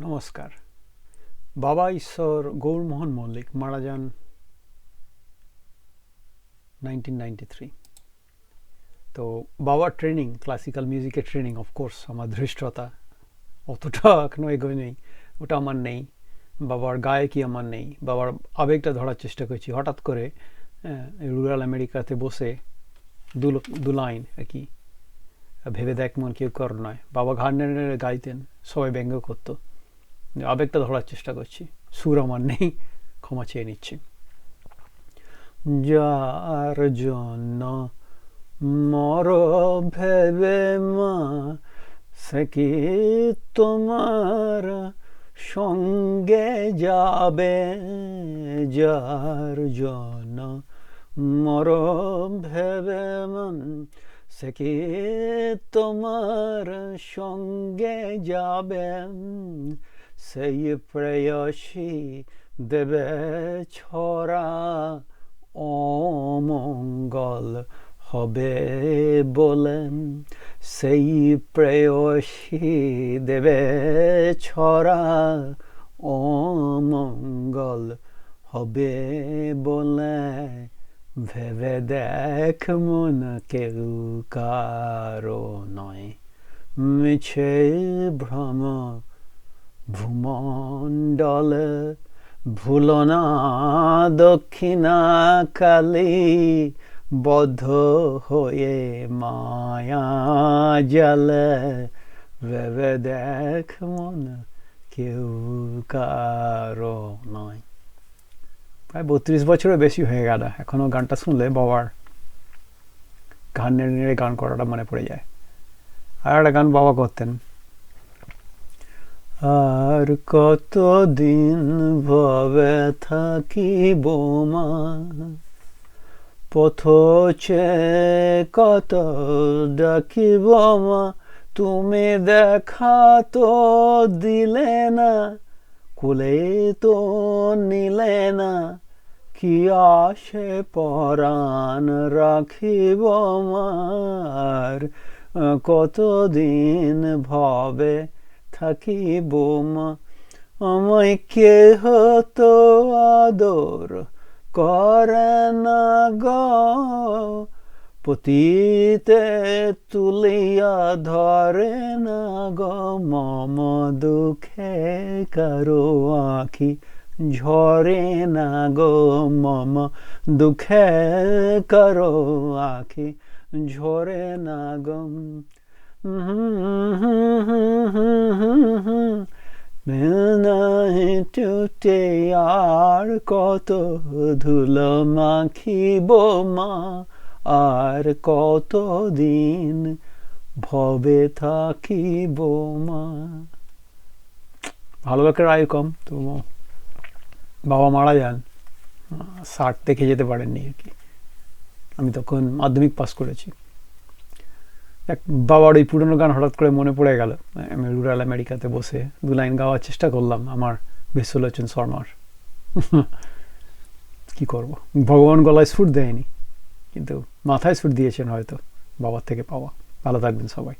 নমস্কার। বাবা ঈশ্বর গৌরমোহন মল্লিক, মারা যান তো বাবার ট্রেনিং ক্লাসিক্যাল মিউজিকের ট্রেনিং অফকোর্স আমার ধৃষ্টতা অতটা এখনও এগোয় নেই, ওটা আমার নেই। বাবার গায়কই আমার নেই। বাবার আবেগটা ধরার চেষ্টা করছি। হঠাৎ করে রুরাল আমেরিকাতে বসে দু লাইন আর কি, ভেবে দেখ মন কেউ কর নয়। বাবা নেড়ে গাইতেন, সবাই ব্যঙ্গ করতো। আবেগটা ধরার চেষ্টা করছি। সুর আমার নেই, ক্ষমা চেয়ে নিচ্ছি। যার জন্য মর ভেবে মা, সে কি তোমার সঙ্গে যাবে? যার জন্য মর ভেবে মন সে কি তোমার সঙ্গে যাবে? সেই প্রেয়সী দেবে ছড়া অমঙ্গল হবে বলেন সেই প্রেয়সী দেবে ছড়া অমঙ্গল হবে বলে ভেবে দেখ মন কেউ কারও নয় মিছে ভ্রম ভূমণ্ডল ভুলো না দক্ষিণা কালী বদ্ধ হয়ে মায়া জলে। ভেবে দেখ মন কেউ কারও নয়। প্রায় বত্রিশ বছরের বেশি হয়ে গেল, এখনও গানটা শুনলে বাবার গান নেড়ে নেড়ে গান করাটা মনে পড়ে যায়। আর একটা গান বাবা করতেন। আর কত দিন ভবে থাকিব মা? পথছে কত ডাকিব মা? তুমি দেখা তো দিলে না, কুলে তো নিলে না। কি আসে পরাণ রাখিব মার কতদিন ভবে থাকিব মা আমায় কে হতো আদর করে না গ। পতিতে তুলিয়া ধরে না গ। মম দুঃখে কারও আঁখি ঝরে না গো। মম দুঃখে কারও আখি ঝরে না গম টুটে আর কত ধুলো মাখিব মা, আর কত দিন ভবে থাকিব মা। ভালো লোকের আয়ু কম, তো বাবা মারা যান। ষাট দেখে যেতে পারেননি আর কি। আমি তখন মাধ্যমিক পাস করেছি। এক বাবার ওই পুরনো গান হঠাৎ করে মনে পড়ে গেল। আমি রুরাল আমেরিকাতে বসে দু লাইন গাওয়ার চেষ্টা করলাম আমার বিশ্বলোচন শর্মার। কি করব? ভগবান গলায় সুর দেয়নি, কিন্তু মাথায় সুর দিয়েছেন হয়তো বাবার থেকে পাওয়া। ভালো থাকবেন সবাই।